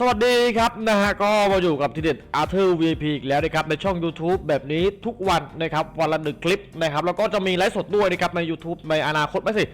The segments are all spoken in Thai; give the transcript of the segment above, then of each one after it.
สวัสดีครับนะฮะก็มาอยู่กับทีเด็ดอาร์เธอร์ VIP อีกแล้วนะครับในช่อง YouTube แบบนี้ทุกวันนะครับวันละหนึ่งคลิปนะครับแล้วก็จะมีไลฟ์สดด้วยนะครับใน YouTube ในอนาคตไม่สิ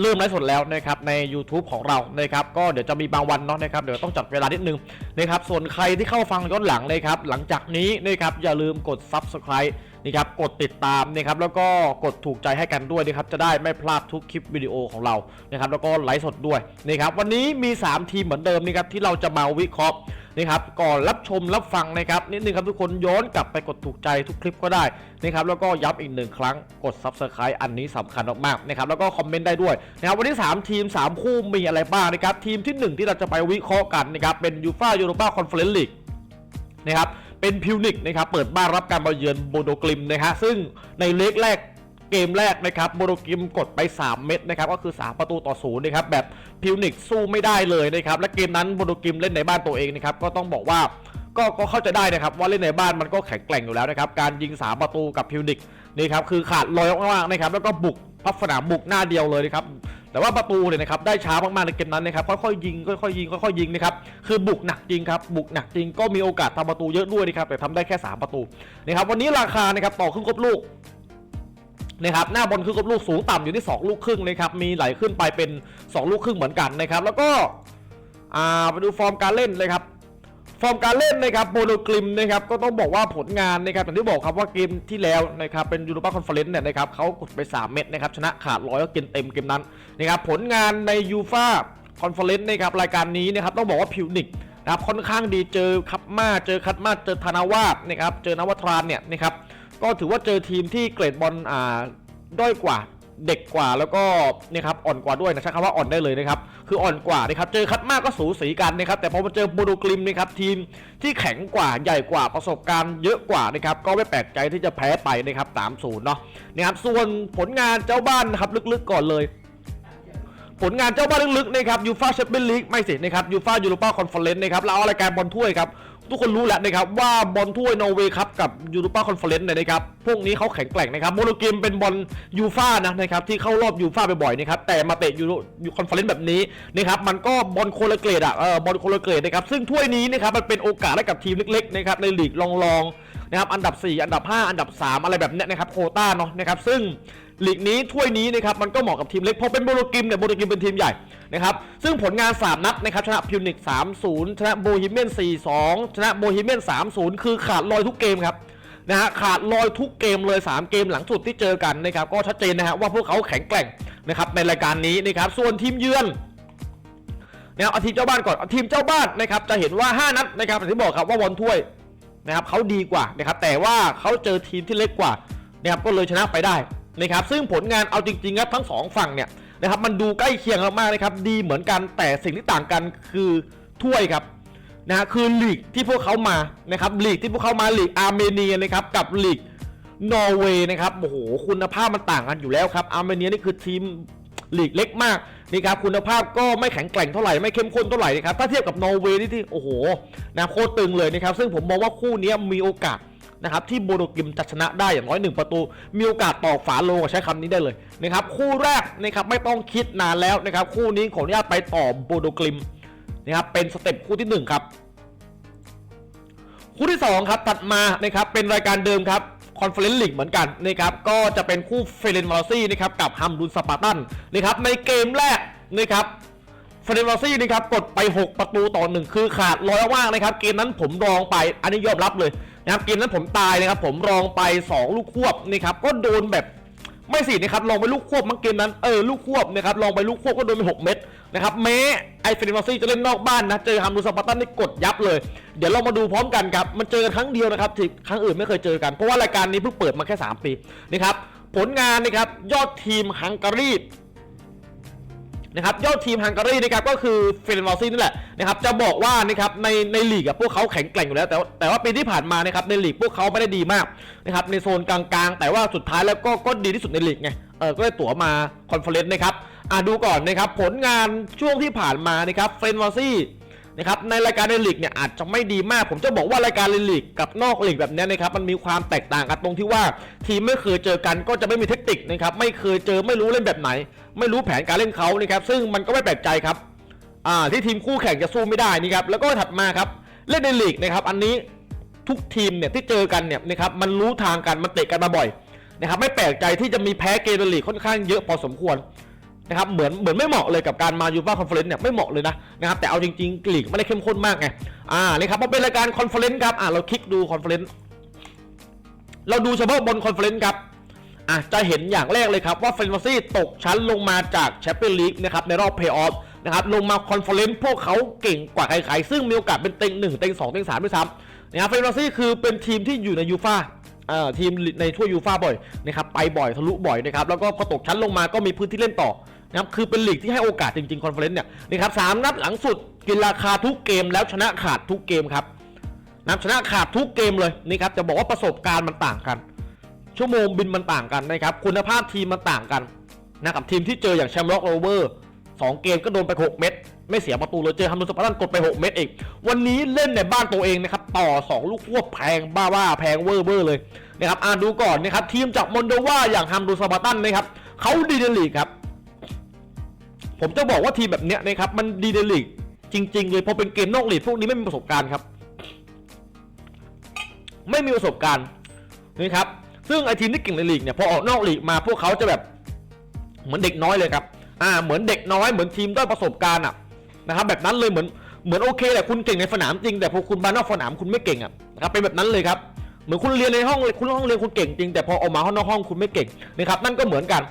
เริ่มไลฟ์สดแล้วนะครับใน YouTube ของเรานะครับก็เดี๋ยวจะมีบางวันเนาะนะครับเดี๋ยวต้องจัดเวลานิดนึงนะครับส่วนใครที่เข้าฟังย้อนหลังนะครับหลังจากนี้นะครับอย่าลืมกด Subscribe นะครับกดติดตามนะครับแล้วก็กดถูกใจให้กันด้วยนะครับจะได้ไม่พลาดทุกคลิปวิดีโอของเรานะครับแล้วก็ไลฟ์สดด้วยนะครับวันนี้มี 3 ทีมเหมือนเดิมนะครับที่เราจะมาวิเคราะห์นะครับก่อนรับชมรับฟังนะครับนิดนึงครับทุกคนย้อนกลับไปกดถูกใจทุกคลิปก็ได้นะครับแล้วก็ย้ำอีกหนึ่งครั้งกด Subscribe อันนี้สำคัญมากๆนะครับแล้วก็คอมเมนต์ได้ด้วยนะครับวันนี้ 3 ทีม 3 คู่มีอะไรบ้างนะครับทีมที่ 1 ที่เราจะไปวิเคราะห์กันนะครับเป็นยูฟ่ายูโรปาคอนเฟอเรนซ์ลีกนะครับ เป็นพิวนิกนะครับเปิดบ้านรับการมาเยือนโบโดกลิมนะฮะซึ่งในเล็กแรกเกมแรกนะครับโบโดกลิมกดไป 3 เม็ดนะครับก็คือ 3 ประตูต่อศูนย์นะครับแบบพิวนิกสู้ไม่ได้เลยนะครับและเกมนั้นโบโดกลิมเล่นในบ้านตัวเองนะครับก็ต้องบอกว่าก็ก็เข้าใจได้นะครับว่าเล่นในบ้านมันก็แข็งแกร่งอยู่แล้วนะครับการยิง 3 ประตูกับพิวนิกนี่ครับคือขาดลอยมากๆนะครับแล้วก็บุกพับสนามบุกหน้าเดียวเลยนะครับ แต่ว่าประตูเนี่ยนะครับได้ช้ามากๆในเกมนั้นนะครับค่อยๆยิงค่อยๆยิงค่อยๆยิงนะครับคือบุกหนักจริงครับบุกหนักจริงก็มีโอกาสทำประตูเยอะด้วยนะครับแต่ทำได้แค่ 3 ประตูนะครับวันนี้ราคานะครับต่อครึ่งครบลูกนะครับหน้าบอลครึ่งครบลูกสูงต่ำอยู่ที่ 2 ลูกครึ่งนะครับมีไหลขึ้นไปเป็น 2 ลูกครึ่งเหมือนกันนะครับแล้วก็อ่าไปดูฟอร์มการเล่นเลยครับ ฟอร์มการเล่นนะครับโบโดกลิมนะครับก็ต้องบอกว่าผลงานนะครับอย่างที่บอกครับว่าเกมที่แล้วนะครับเป็นยูโรปาคอนเฟอเรนซ์เนี่ยนะครับเขากดไป 3 เม็ดนะครับชนะขาดร้อยก็กินเต็มเกมนั้นนะครับผลงานในยูฟาคอนเฟอเรนซ์นะครับรายการนี้นะครับต้องบอกว่าพิวนิกนะครับค่อนข้างดีเจอคัปมาเจอคัตมาเจอธนาวาสนะครับเจอนวัตรานเนี่ยนะครับก็ถือว่าเจอทีมที่เกรดบอลอ่าด้อยกว่า เด็กกว่าแล้วก็นี่ครับอ่อนกว่าด้วยนะใช้คำว่าอ่อนได้เลยนะครับคืออ่อนกว่านะครับเจอคัดมากก็สูสีกันนะครับแต่พอมาเจอโบโดกลิมนะครับทีมที่แข็งกว่าใหญ่กว่าประสบการณ์เยอะกว่านะครับก็ไม่แปลกใจที่จะแพ้ไปนะครับ3-0เนาะนะครับส่วนผลงานเจ้าบ้านนะครับลึกๆก่อนเลยผลงานเจ้าบ้านลึกๆนะครับยูฟาแชมเปี้ยนลีกไม่สินะครับยูฟายูโรปาคอนเฟอเรนซ์นะครับเราเอารายการบอลถ้วยครับ ทุกคนรู้แล้วนะครับว่าบอลถ้วยนอร์เวย์ครับกับยูโรปาคอนเฟอเรนซ์เนี่ยนะครับพวกนี้เขาแข็งแกร่งนะครับโมโลกิมเป็นบอลยูฟ่านะนะครับที่เข้ารอบยูฟ่าบ่อยๆนะครับแต่มาเตะยูโรคอนเฟอเรนซ์แบบนี้นะครับมันก็บอลโคลเกรดอะเออบอลโคลเกรดนะครับซึ่งถ้วยนี้นะครับมันเป็นโอกาสให้กับทีมเล็กๆนะครับในลีกลองๆนะครับอันดับ 4 อันดับ 5 อันดับ 3 อะไรแบบเนี้ยนะครับโคต้าเนาะนะครับซึ่ง ลีกนี้ถ้วยนี้นะครับมันก็เหมาะกับทีมเล็กพราะเป็นโบโลกิมเนี่ยโบโลกิมเป็นทีมใหญ่นะครับซึ่งผลงาน 3 นัดนะครับชนะพิวนิก3-0 ชนะโบฮีเมียน 4-2 ชนะโบฮีเมียน 3-0 คือขาดลอยทุกเกมครับนะฮะขาดลอยทุกเกมเลย 3 เกมหลังสุดที่เจอกันนะครับก็ชัดเจนนะฮะว่าพวกเขาแข็งแกร่งนะครับในรายการนี้นะครับส่วนทีมเยือนนะครับเอาทีมเจ้าบ้านก่อนเอาทีมเจ้าบ้านนะครับจะเห็นว่า 5 นัดนะครับอย่างที่บอกครับว่าบอลถ้วยนะครับเขาดีกว่านะครับแต่ว่าเขาเจอทีมที่เล็กกว่านะครับก็เลยชนะไปได้ นะครับซึ่งผลงานเอาจริงๆครับทั้งสองฝั่งเนี่ยนะครับมันดูใกล้เคียงมากๆนะครับดีเหมือนกันแต่สิ่งที่ต่างกันคือถ้วยครับนะฮะคือลีกที่พวกเขามานะครับลีกที่พวกเขามาลีกอาร์เมเนียนะครับกับลีกนอร์เวย์นะครับโอ้โหคุณภาพมันต่างกันอยู่แล้วครับอาร์เมเนียนี่คือทีมลีกเล็กมากนี่ครับคุณภาพก็ไม่แข็งแกร่งเท่าไหร่ไม่เข้มข้นเท่าไหร่นะครับถ้าเทียบกับนอร์เวย์นี่ที่โอ้โหนะโคตรตึงเลยนะครับซึ่งผมมองว่าคู่นี้มีโอกาส นะครับที่โบโดกิมจะชนะได้อย่างน้อยหนึ่งประตู มีโอกาสตอกฝาโลงใช้คำนี้ได้เลยนะครับคู่แรกนะครับไม่ต้องคิดนานแล้วนะครับคู่นี้ขออนุญาตไปต่อโบโดกิมนะครับเป็นสเต็ปคู่ที่หนึ่งครับ คู่ที่ 2 ครับถัดมานะครับเป็นรายการเดิมครับคอนเฟอเรนซ์ลีกเหมือนกันนะครับก็จะเป็นคู่เฟรนวาซี่นะครับกับฮัมดุนสปาร์ตันนะครับในเกมแรกนะครับเฟรนวาซี่นะครับกดไป 6 ประตูต่อหนึ่งคือขาดร้อยว่างนะครับ เกมนั้นผมรองไปอันนี้ยอมรับเลย นะครับเกมนั้นผมตายนะครับผมรองไป 2 ลูกควบนะครับก็โดนแบบไม่สินะครับลองไปลูกควบมังเกมนั้นเออลูกควบนะครับลองไปลูกควบก็โดนไป 6 เม็ดนะครับแม้ไอเฟรนมาซี่จะเล่นนอกบ้านนะเจอฮัมดูสปาร์ตันนี่กดยับเลย เดี๋ยวเรามาดูพร้อมกันครับมันเจอกันครั้งเดียวนะครับที่ครั้งอื่นไม่เคยเจอกันเพราะว่ารายการนี้เพิ่งเปิดมาแค่ 3 ปีนะครับผลงานนะครับยอดทีมฮังการี นะครับยอดทีมฮังการีนะครับก็คือเฟรนวอลซี่นี่แหละนะครับจะบอกว่านะครับในในลีกอะพวกเขาแข็งแกร่งอยู่แล้ว แต่ว่าแต่ว่าปีที่ผ่านมานะครับในลีกพวกเขาไม่ได้ดีมากนะครับในโซนกลางๆ แต่ว่าสุดท้ายแล้วก็ก็ดีที่สุดในลีกไงเออก็ได้ตั๋วมาคอนเฟอเรนซ์นะครับอะดูก่อนนะครับผลงานช่วงที่ผ่านมานะครับเฟรนวอลซี่ นะครับในรายการในลีกเนี่ยอาจจะไม่ดีมาก ผมจะบอกว่ารายการในลีกกับนอกลีกแบบนี้นะครับมันมีความแตกต่างกันตรงที่ว่า ทีมไม่เคยเจอกันก็จะไม่มีเทคนิคนะครับไม่เคยเจอไม่รู้เล่นแบบไหน ไม่รู้แผนการเล่นเขานะครับซึ่งมันก็ไม่แปลกใจครับอ่าที่ทีมคู่แข่งจะสู้ไม่ได้นี่ครับแล้วก็ถัดมาครับเล่นในลีกนะครับอันนี้ทุกทีมเนี่ยที่เจอกันเนี่ยนะครับมันรู้ทางกันมันเตะกันมาบ่อยนะครับไม่แปลกใจที่จะมีแพ้เกมในลีกค่อนข้างเยอะพอสมควร นะครับเหมือนเหมือนไม่เหมาะเลยกับการมายูฟ่าคอนเฟอเรนซ์เนี่ยไม่เหมาะเลยนะนะครับแต่เอาจริงๆลีกไม่ได้เข้มข้นมากไงอ่านี่ครับพอเป็นรายการคอนเฟอเรนซ์ครับอ่าเราคลิกดูคอนเฟอเรนซ์เราดูเฉพาะบนคอนเฟอเรนซ์ครับอะจะเห็นอย่างแรกเลยครับว่าเฟรนซี่ตกชั้นลงมาจากแชมเปี้ยนลีกนะครับในรอบเพลย์ออฟนะครับลงมาคอนเฟอเรนซ์พวกเขาเก่งกว่าใครๆซึ่งมีโอกาสเป็นเต็งหนึ่งเต็งสองเต็งสามด้วยซ้ำนะครับเฟรนซี่คือเป็นทีมที่อยู่ในยูฟ่าเอ่อทีมในทั่วยูฟ่าบ่อยนะครับไปบ่อยทะลุบ่อยนะครับแล้วก็พอตกชั้นลงมาก็มีพื้นที่เล่นต่อ นะครับคือเป็นลีกที่ให้โอกาสจริงๆคอนเฟอเรนซ์เนี่ยนะครับสามนัดหลังสุดกินราคาทุกเกมแล้วชนะขาดทุกเกมครับนับชนะขาดทุกเกมเลยนี่ครับจะบอกว่าประสบการณ์มันต่างกัน ชั่วโมงบินมันต่างกันนะครับคุณภาพทีมมันต่างกันนะกับทีมที่เจออย่างแชมป์ล็อกโรเวอร์สองเกมก็โดนไป 6 เม็ดไม่เสียประตูเลยเจอฮัมดุสปาร์ตันกดไป 6 เม็ดอีกวันนี้เล่นในบ้านตัวเองนะครับต่อ 2 ลูกควบแพงบ้าว่าแพงเวอร์เวอร์เลยนะครับอ่านดูก่อนนะครับทีมจากมอนโดวาอย่างฮัมดุสปาร์ตันนะครับเขาดีเดลีกครับ ผมจะบอกว่าทีมแบบเนี้ยนะครับมันดีเดลีกจริง ๆ เลยพอเป็นเกมนอกลีกพวกนี้ไม่มีประสบการณ์ครับ ไม่มีประสบการณ์นะครับซึ่งไอทีมที่เก่งในลีกเนี่ยพอออกนอกลีกมาพวกเขาจะแบบเหมือนเด็กน้อยเลยครับ อ่า เหมือนเด็กน้อยเหมือนทีมด้อยประสบการณ์อะนะครับแบบนั้นเลยเหมือนเหมือนโอเคแหละคุณเก่งในสนามจริง แต่พอคุณมานอกสนามคุณไม่เก่งอะนะครับเป็นแบบนั้นเลยครับเหมือนคุณเรียนในห้องคุณห้องเรียนคุณเก่งจริงแต่พอออกมาข้างนอกห้องคุณไม่เก่งนะครับนั่นก็เหมือนกัน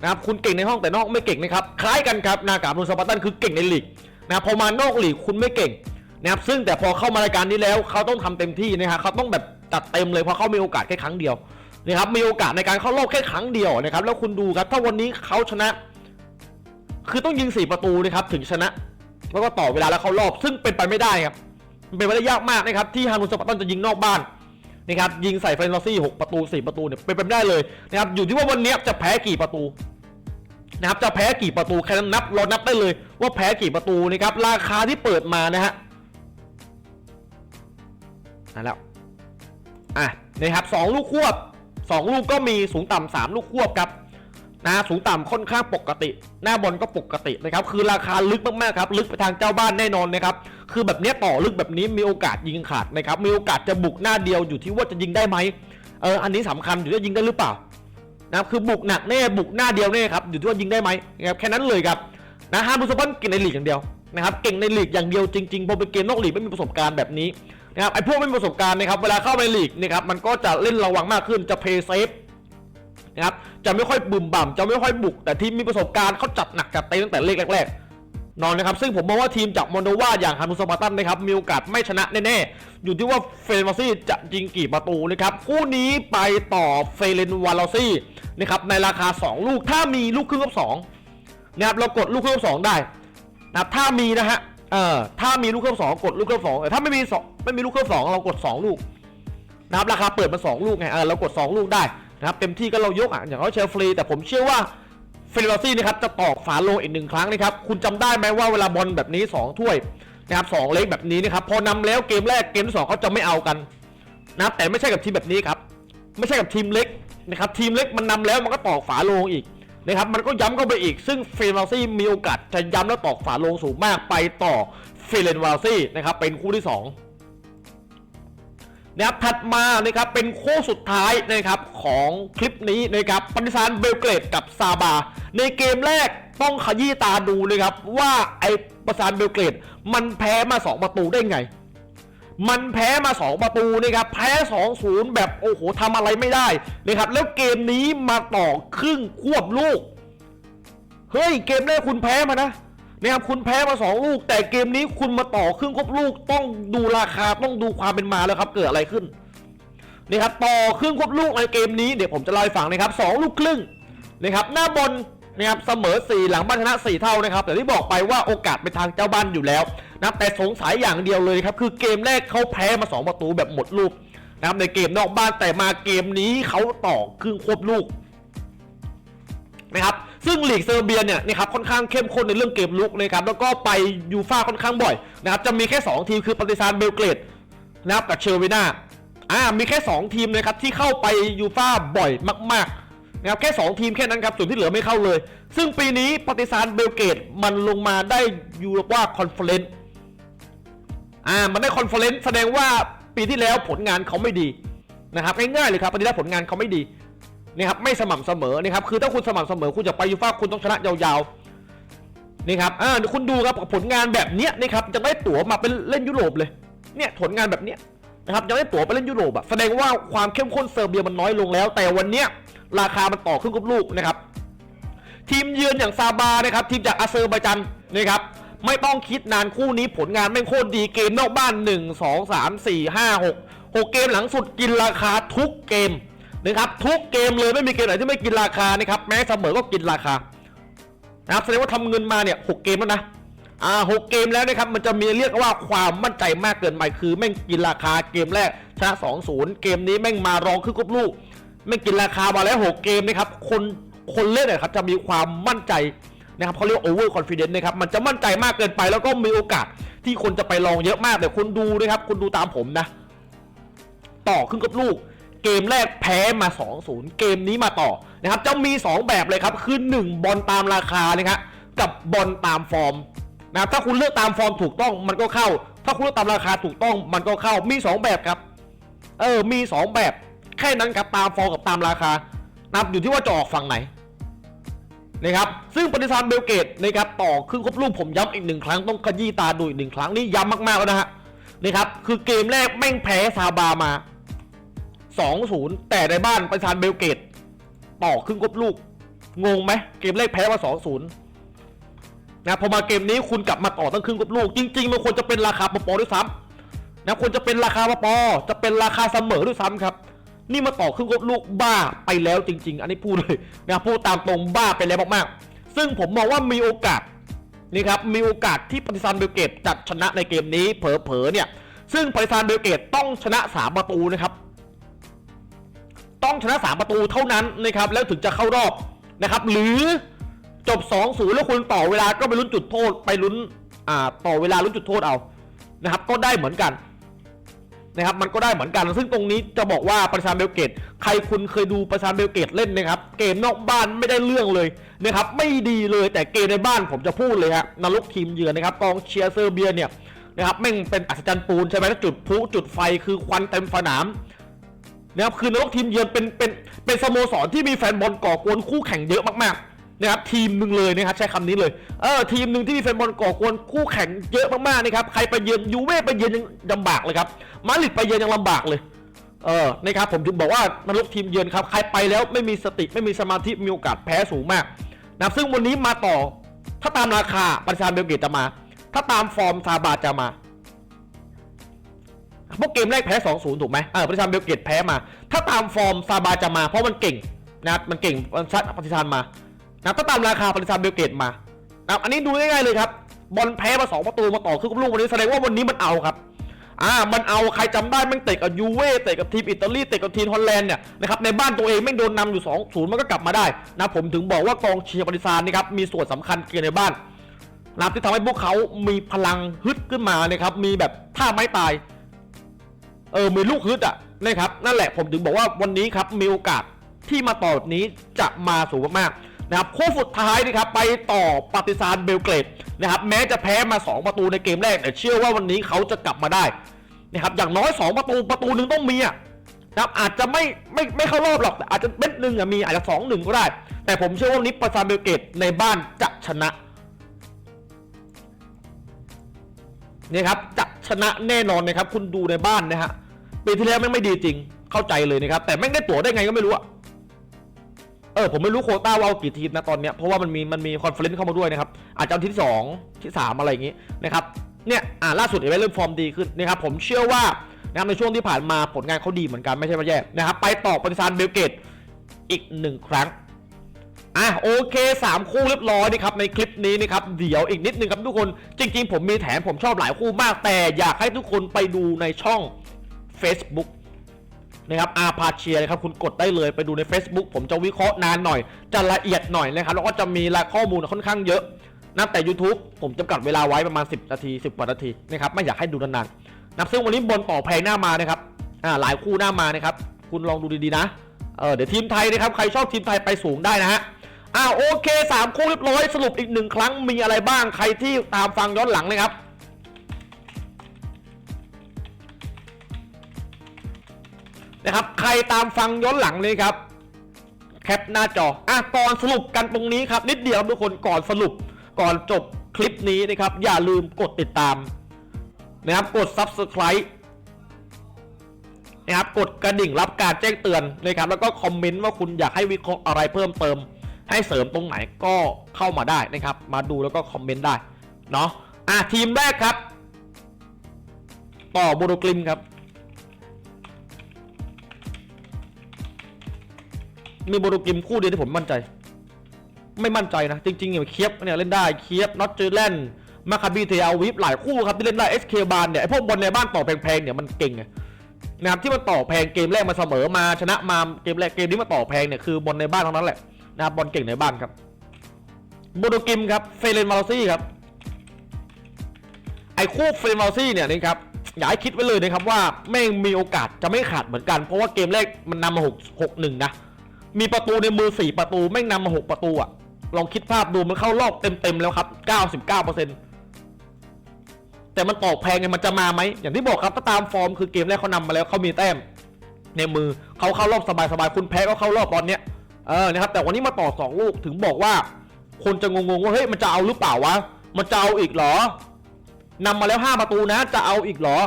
นะครับคุณเก่งในห้องแต่นอกไม่เก่งนะครับคล้ายกันครับนากาบรูสปาร์ตันคือเก่งในลีกนะครับพอมานอกลีกคุณไม่เก่งนะครับซึ่งแต่พอเข้ามารายการนี้แล้วเขาต้องทำเต็มที่นะครับเขาต้องแบบจัดเต็มเลยเพราะเขามีโอกาสแค่ครั้งเดียวนะครับมีโอกาสในการเข้ารอบแค่ครั้งเดียวนะครับแล้วคุณดูครับถ้าวันนี้เขาชนะ คือต้องยิง 4 ประตูนะครับถึงชนะแล้วก็ต่อเวลาแล้วเข้ารอบ ซึ่งเป็นไปไม่ได้ครับมันเป็นไปได้ยากมากนะครับที่ฮานุสปาร์ตันจะยิงนอกบ้าน นะครับยิงใส่เฟรนลอซี่6ประตู 4 ประตูเนี่ยเป็นไปไม่ได้เลยนะครับอยู่ที่ว่าวันนี้จะแพ้กี่ประตูนะครับจะแพ้กี่ประตูแค่นั้นนับเรานับได้เลยว่าแพ้กี่ประตูนะครับราคาที่เปิดมานะฮะนั่นแล้วอะนะครับสองลูกควบสองลูกก็มีสูงต่ำสามลูกควบครับ นะสูงต่ำค่อนข้างปกติ หน้าบอลก็ปกตินะครับคือราคาลึกมากๆครับลึกไปทางเจ้าบ้านแน่นอนนะครับคือแบบนี้ต่อลึกแบบนี้มีโอกาสยิงขาดนะครับมีโอกาสจะบุกหน้าเดียวอยู่ที่ว่าจะยิงได้ไหมเอออันนี้สำคัญอยู่ที่ว่ายิงได้หรือเปล่านะครับคือบุกหนักแน่บุกหน้าเดียวแน่ครับอยู่ที่ว่ายิงได้ไหมนะครับแค่นั้นเลยครับนะฮาร์ดูสปันเก่งในลีกอย่างเดียวนะครับเก่งในลีกอย่างเดียวจริงๆพอเป็นเกมนอกลีกไม่มีประสบการณ์แบบนี้นะครับไอ้พวกไม่มีประสบการณ์นะครับเวลาเข้าไปลีกนะครับมันก็จะเล่นระวังมากขึ้นจะเพย์เซฟนะครับ จะไม่ค่อยบุ่มบ่ำจะไม่ค่อยบุก แต่ทีมมีประสบการณ์เขาจัดหนักจัดเต็มตั้งแต่เลขแรกๆนอนนะครับ ซึ่งผมมองว่าทีมจากมอนโดวาอย่างฮานุสปาตันนะครับมีโอกาสไม่ชนะแน่ๆ อยู่ที่ว่าเฟรนวาซี่จะยิงกี่ประตูนะครับคู่นี้ไปต่อเฟรนวาลาซี่นะครับในราคา 2 ลูกถ้ามีลูกครึ่งกับ2นะครับเรากดลูกครึ่งกับ 2 ได้นะครับถ้ามีนะฮะเออถ้ามีลูกครื่องสองกดลูกครื่องสองเออถ้าไม่มีสองไม่มีลูกครื่งสองเรากดสองลูกนะครับราคาเปิดมาสองลูกไงเออเรากดสองลูกได้ นะครับเต็มที่ก็เรายกอะอย่างเขาเชลฟรีแต่ผมเชื่อว่าเฟรนซี่นะครับจะตอกฝาโลงอีกหนึ่งครั้งนะครับคุณจำได้ไหมว่าเวลาบอลแบบนี้สองถ้วยนะครับสองเล็กแบบนี้นะครับพอนำแล้วเกมแรกเกมที่สองเขาจะไม่เอากันนะครับแต่ไม่ใช่กับทีมแบบนี้ครับไม่ใช่กับทีมเล็กนะครับทีมเล็กมันนำแล้วมันก็ตอกฝาโลงอีกนะครับมันก็ย้ำเข้าไปอีก ซึ่งเฟรนวาซี่มีโอกาสจะย้ำและตอกฝาลงสูงมากไปต่อเฟรนวาซี่นะครับเป็นคู่ที่ 2 นะครับถัดมานะครับเป็นคู่สุดท้ายนะครับของคลิปนี้นะครับปฏิสานเบลเกรดกับซาบา ในเกมแรกต้องขยี้ตาดูนะครับว่าไอ้ปฏิสานเบลเกรด มันแพ้มา 2 ประตูได้ไง มันแพ้มา 2 ประตูนะครับแพ้ 2-0 แบบโอ้โหทำอะไรไม่ได้นะครับแล้วเกมนี้มาต่อครึ่งควบลูกเฮ้ยเกมแรกคุณแพ้มานะ นะครับคุณแพ้มา 2 ลูก แต่เกมนี้คุณมาต่อครึ่งควบลูกต้องดูราคาต้องดูความเป็นมาแล้วครับ เกิดอะไรขึ้นนี่ครับต่อครึ่งควบลูกในเกมนี้เดี๋ยวผมจะเล่าให้ฟังนะครับสองลูกครึ่งนะครับหน้าบอลนะครับเสมอ 4 หลังบ้านชนะ 4 เท่านะครับแต่ที่บอกไปว่าโอกาสเป็นทางเจ้าบ้านอยู่แล้วนะแต่สงสัยอย่างเดียวเลยครับคือเกมแรกเขาแพ้มา 2 ประตูแบบหมดลูกนะครับในเกมนอกบ้านแต่มาเกมนี้เขาต่อครึ่งควบลูกนะครับ ซึ่งลีกเซอร์เบียเนี่ยนะครับค่อนข้างเข้มข้นในเรื่องเกมลุกนะครับแล้วก็ไปยูฟ่าค่อนข้างบ่อยนะครับจะมีแค่ 2 ทีมคือปาร์ติซานเบลเกรดนะครับกับเชอร์วินาอ่ามีแค่ 2 ทีมนะครับที่เข้าไปยูฟ่าบ่อยมากๆนะครับแค่ 2 ทีมแค่นั้นครับส่วนที่เหลือไม่เข้าเลย ซึ่งปีนี้ปฏิสารเบลเกตมันลงมาได้ยูโรปาคอนเฟอเรนซ์อ่ามันได้คอนเฟอเรนซ์แสดงว่าปีที่แล้วผลงานเขาไม่ดีนะครับง่ายๆเลยครับปีที่แล้วผลงานเขาไม่ดี นะครับไม่สม่ำเสมอนะครับคือถ้าคุณสม่ำเสมอคุณจะไปยูฟ่าคุณต้องชนะยาวๆนี่ครับอ่าคุณดูครับผลงานแบบเนี้ยนะครับจะได้ตั๋วมาเป็นเล่นยุโรปเลยเนี่ยผลงานแบบเนี้ยนะครับจะได้ตั๋วไปเล่นยุโรปอะแสดงว่าความเข้มข้นเซอร์เบียมันน้อยลงแล้ว แต่วันเนี้ยราคามันต่อขึ้นกับลูกนะครับทีมเยือนอย่างซาบานะครับทีมจากอาเซอร์ไบจันนะครับไม่ต้องคิดนานคู่นี้ผลงานแม่โคตรดีเกมนอกบ้าน 1 2 3 4 5 6 6 เกมหลังสุดกินราคาทุกเกม นะครับทุกเกมเลยไม่มีเกมไหนที่ไม่กินราคานะครับแม้เสมอก็กินราคานะครับแสดงว่าทำเงินมาเนี่ยหกเกมแล้วนะอ่าหกเกมแล้วนะครับมันจะมีเรียกว่าความมั่นใจมากเกินไปคือแม่งกินราคาเกมแรกชนะ2-0เกมนี้แม่งมารองขึ้นกบลูกไม่งกินราคามาแล้ว6เกมนะครับคนคนเล่นเนี่ยครับจะมีความมั่นใจนะครับเขาเรียกโอเวอร์คอนฟ idence นะครับมันจะมั่นใจมากเกินไปแล้วก็มีโอกาสที่คนจะไปลองเยอะมากแต่คุณดูนะครับคุณดูตามผมนะ ต่อขึ้นกับลูก เกมแรกแพ้มา 2-0 เกมนี้มาต่อนะครับจะมี 2 แบบเลยครับ คือ 1 บอลตามราคานะครับกับบอลตามฟอร์มนะครับถ้าคุณเลือกตามฟอร์มถูกต้องมันก็เข้า ถ้าคุณเลือกตามราคาถูกต้องมันก็เข้ามี 2 แบบครับ เออมี 2 แบบ แค่นั้นครับตามฟอร์มกับตามราคานับอยู่ที่ว่าจะออกฝั่งไหนนะครับซึ่งปฏิสารเบลเกตนะครับต่อครึ่งครบลูกผมย้ำอีกหนึ่งครั้งต้องขยี้ตาดูอีกหนึ่งครั้งนี่ย้ำมากๆแล้วนะฮะนะครับคือเกมแรกแม่งแพ้ซาบามา 2-0 แต่ในบ้านปฏิสารเบลเกต ต่อครึ่งครบลูก งงไหมเกมแรกแพ้มา 2-0 นะพอมาเกมนี้คุณกลับมาต่อตั้งครึ่งครบลูก จริง ๆ มันควรจะเป็นราคาปอด้วยซ้ำนะควรจะเป็นราคาปอจะเป็นราคาเสมอด้วยซ้ำครับ นี่มาต่อครึ่งกบลูกบ้าไปแล้วจริง ๆ อันนี้พูดเลยนะพูดตามตรงบ้าไปแล้วมากๆ ซึ่งผมมองว่ามีโอกาสนี่ครับมีโอกาสที่ปฏิซานเบลเกตจะชนะในเกมนี้เผลอๆเนี่ยซึ่งปฏิซานเบลเกตต้องชนะสามประตูนะครับ ต้องชนะสามประตูเท่านั้นนะครับแล้วถึงจะเข้ารอบนะครับ หรือจบ 2-0 แล้วคุณต่อเวลาก็ไปลุ้นจุดโทษไปลุ้นอ่าต่อเวลาลุ้นจุดโทษเอานะครับ ก็ได้เหมือนกันนะครับมันก็ได้เหมือนกัน ซึ่งตรงนี้จะบอกว่าประชาเบลเกต ใครคุณเคยดูประชาเบลเกตเล่นนะครับ เกมนอกบ้านไม่ได้เรื่องเลยนะครับ ไม่ดีเลยแต่เกมในบ้านผมจะพูดเลยฮะนรกทีมเยือนนะครับกองเชียร์เซอร์เบียเนี่ยนะครับแม่งเป็นอัศจรรย์ปูนใช่ไหมจุดพลุจุดไฟคือควันเต็มสนาม นะครับคือนรกทีมเยือนเป็นเป็นเป็นสโมสรที่มีแฟนบอลก่อกวนคู่แข่งเยอะมากๆนะครับทีมหนึ่งเลยนะครับใช้คำนี้เลยเออทีมหนึ่งที่มีแฟนบอลก่อกวนคู่แข่งเยอะมากๆนะครับใครไปเยือนยูเว่ไปเยือนยังลำบากเลยครับมาดริดไปเยือนยังลำบากเลยเออนะครับผมถึงบอกว่านรกทีมเยือนครับใครไปแล้วไม่มีสติไม่มีสมาธิมีโอกาสแพ้สูงมากนะซึ่งวันนี้มาต่อ ถ้าตามราคาปริชานเบลเกตจะมา ถ้าตามฟอร์มซาบาจะมา พวกเกมแรกแพ้ 2-0 ถูกไหมเออปริชานเบลเกตแพ้มา ถ้าตามฟอร์มซาบาจะมาเพราะมันเก่งนะครับมันเก่งมันซัดปฏิชานมานะถ้าตามราคาปฏิชานเบลเกตมานะอันนี้ดูง่ายๆเลยครับบอลแพ้มาสองประตูมาต่อคือลูกวันนี้แสดงว่าวันนี้มันเอาครับอ่ามันเอาใครจำได้ม่งเตะกับยูเว่เตะกับทีมอิตาลีเตะกับทีมฮอลแลนด์เนี่ยนะครับในบ้านตัวเองแม่โดนนำอยู่2 0มันก็กลับมาได้นะผมถึงบอกว่ากองเชียร์ปฏิซานนะครับมีส่วนสำคัญเกี่ยวในบ้านนะที่ทำให้พวกเขามีพลังฮึดขึ้นมานะครับมีแบบท่าไม้ตาย เออมีลูกฮึดอะนะครับนั่นแหละผมถึงบอกว่าวันนี้ครับมีโอกาสที่มาต่อแบบนี้จะมาสูงมากๆนะครับคู่สุดท้ายนะครับไปต่อปฏิซานเบลเกรดนะครับแม้จะแพ้มา 2 ประตูในเกมแรกแต่เชื่อว่าวันนี้เขาจะกลับมาได้นะครับอย่างน้อย 2 ประตูประตูหนึ่งต้องมีอะนะครับอาจจะไม่ไม่ไม่เข้ารอบหรอกแต่อาจจะเม็ดหนึ่งมีอาจจะสองหนึ่งก็ได้ แต่ผมเชื่อว่าวันนี้ปฏิซานเบลเกรดในบ้านจะชนะนี่ครับจะ ชนะแน่นอนนะครับ คุณดูในบ้านนะฮะปีที่แล้วแม่งไม่ดีจริง เข้าใจเลยนะครับ แต่แม่งได้ตั๋วได้ไงก็ไม่รู้อะเออผมไม่รู้โคต้าว่าเอากี่ทีมนะตอนเนี้ยเพราะว่ามันมีมันมีคอนเฟอเรนซ์เข้ามาด้วยนะครับ อาจจะเอาที่สองที่สามอะไรอย่างงี้นะครับเนี่ยอ่าล่าสุดเห็นไหมเริ่มฟอร์มดีขึ้นนะครับผมเชื่อว่านะครับในช่วงที่ผ่านมาผลงานเขาดีเหมือนกันไม่ใช่ว่าแย่นะครับไปต่อปฏิซานเบลเกตอีกหนึ่งครั้ง อะโอเค 3 คู่เรียบร้อยนะครับในคลิปนี้นะครับเดี๋ยวอีกนิดนึงครับทุกคนจริง ๆ ผมมีแถมผมชอบหลายคู่มาก แต่อยากให้ทุกคนไปดูในช่อง Facebook นะครับอาพาเชียนะครับคุณกดได้เลยไปดูใน Facebook ผมจะวิเคราะห์นานหน่อย จะละเอียดหน่อยนะครับ แล้วก็จะมีรายข้อมูลค่อนข้างเยอะนะแต่ YouTube ผมจำกัดเวลาไว้ประมาณ 10 นาที 10กว่านาทีนะครับไม่อยากให้ดูนานๆนะซึ่งวันนี้บอลต่อแพงหน้ามานะครับอ่าหลายคู่หน้ามานะครับคุณลองดูดีๆนะเออเดี๋ยวทีมไทยนะครับใครชอบทีมไทยไปสูงได้นะฮะ อ้าวโอเคสามคู่เรียบร้อยสรุปอีกหนึ่งครั้งมีอะไรบ้างใครที่ตามฟังย้อนหลังเลยครับนะครับใครตามฟังย้อนหลังเลยครับ แคปหน้าจออะก่อนสรุปกันตรงนี้ครับ นิดเดียวทุกคนก่อนสรุปก่อนจบคลิปนี้นะครับ อย่าลืมกดติดตามนะครับกด Subscribe นะครับกดกระดิ่งรับการแจ้งเตือนนะครับแล้วก็คอมเมนต์ว่าคุณอยากให้วิเคราะห์อะไรเพิ่มเติม ให้เสริมตรงไหนก็เข้ามาได้นะครับ มาดูแล้วก็คอมเมนต์ได้เนาะอะทีมแรกครับ ต่อโบโดกลิมครับ มีโบโดกลิมคู่เดียวที่ผมมั่นใจ ไม่มั่นใจนะ จริงๆเนี่ยเคียบเนี่ยเล่นได้เคียบน็อตเจอร์แลนด์มาคาบีเทลวิฟหลายคู่ครับที่เล่นได้ SK บานเนี่ยไอพวกบอลในบ้านต่อแพงๆเนี่ยมันเก่งไงนะครับที่มันต่อแพงเกมแรกมาเสมอมาชนะมาเกมแรกเกมนี้มาต่อแพงเนี่ยคือบอลในบ้านทั้งนั้นแหละ นะครับบอลเก่งในบ้านครับโบโดกิมครับเฟเรนมาลซี่ครับไอ้คู่เฟเรนมาลซี่เนี่ยนะครับอย่าให้คิดไว้เลยนะครับว่าแม่งมีโอกาสจะไม่ขาดเหมือนกัน เพราะว่าเกมแรกมันนำมาหกหกหนึ่งนะมีประตูในมือ4ประตูแม่งนำมา6ประตูอะลองคิดภาพดูมันเข้ารอบเต็มๆแล้วครับ99%แต่มันตอกแพงไงมันจะมาไหมอย่างที่บอกครับถ้าตามฟอร์มคือเกมแรกเขานำมาแล้วเขามีแต้มในมือเขาเข้ารอบสบายๆคุณแพ้ก็เข้ารอบบอลเนี้ย เออนะครับแต่วันนี้มาต่อ 2 ลูกถึงบอกว่า คนจะงงๆว่าเฮ้ยมันจะเอาหรือเปล่าวะมันจะเอาอีกเหรอนำมาแล้ว 5 ประตูนะจะเอาอีกเหรอ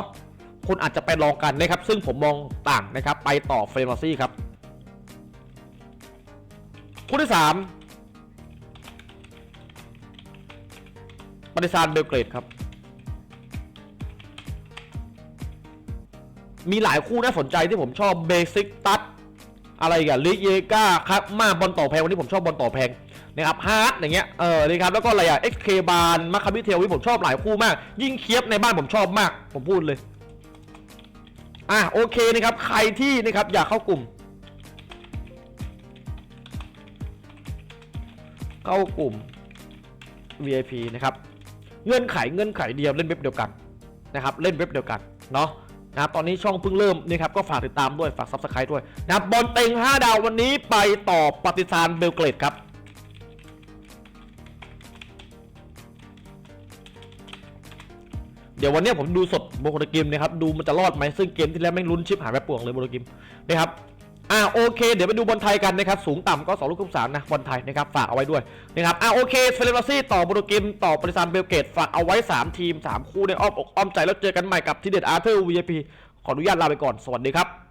คนอาจจะไปลองกันนะครับ ซึ่งผมมองต่างนะครับ ไปต่อเฟรนซี่ครับคู่ที่สามปฏิซานเบลเกรดครับ มีหลายคู่น่าสนใจที่ผมชอบเบสิกตัด อะไรกันลิเยกาครับมาบอลต่อแพงวันนี้ผมชอบบอลต่อแพงนะครับฮาร์ดอย่างเงี้ยเออนะครับแล้วก็อะไรอะ XK บานมาคาบิเทลวิผมชอบหลายคู่มาก ยิ่งเคียบในบ้านผมชอบมาก ผมพูดเลยอะโอเคนะครับใครที่นะครับอยากเข้ากลุ่ม เข้ากลุ่ม VIP นะครับเงื่อนไขเงื่อนไขเดียวเล่นเว็บเดียวกันนะครับเล่นเว็บเดียวกันเนาะ นะครับตอนนี้ช่องเพิ่งเริ่มนี่ครับก็ฝากติดตามด้วยฝากซับสไครต์ด้วยนะครับบอลเต็ง 5 ดาววันนี้ไปต่อปฏิซานเบลเกรดครับเดี๋ยววันนี้ผมดูสดโบโลกิมนะครับดูมันจะรอดไหมซึ่งเกมที่แล้วแม่งลุ้นชิปหายไปป่วงเลยโบโลกิมนะครับ อ่าโอเค เดี๋ยวไปดูบอลไทยกันนะครับสูงต่ำก็สองลูกทุกสามนะบอลไทยนะครับฝากเอาไว้ด้วยนะครับอ่าโอเคเฟรนซ์ซี่ต่อโบโลกิมต่อปริซานเบลเกตฝากเอาไว้ 3 ทีม 3 คู่ในอ้อมอกอ้อมใจแล้วเจอกันใหม่กับทีเด็ดอาร์เธอร์ลวีพีขออนุญาตลาไปก่อนสวัสดีครับ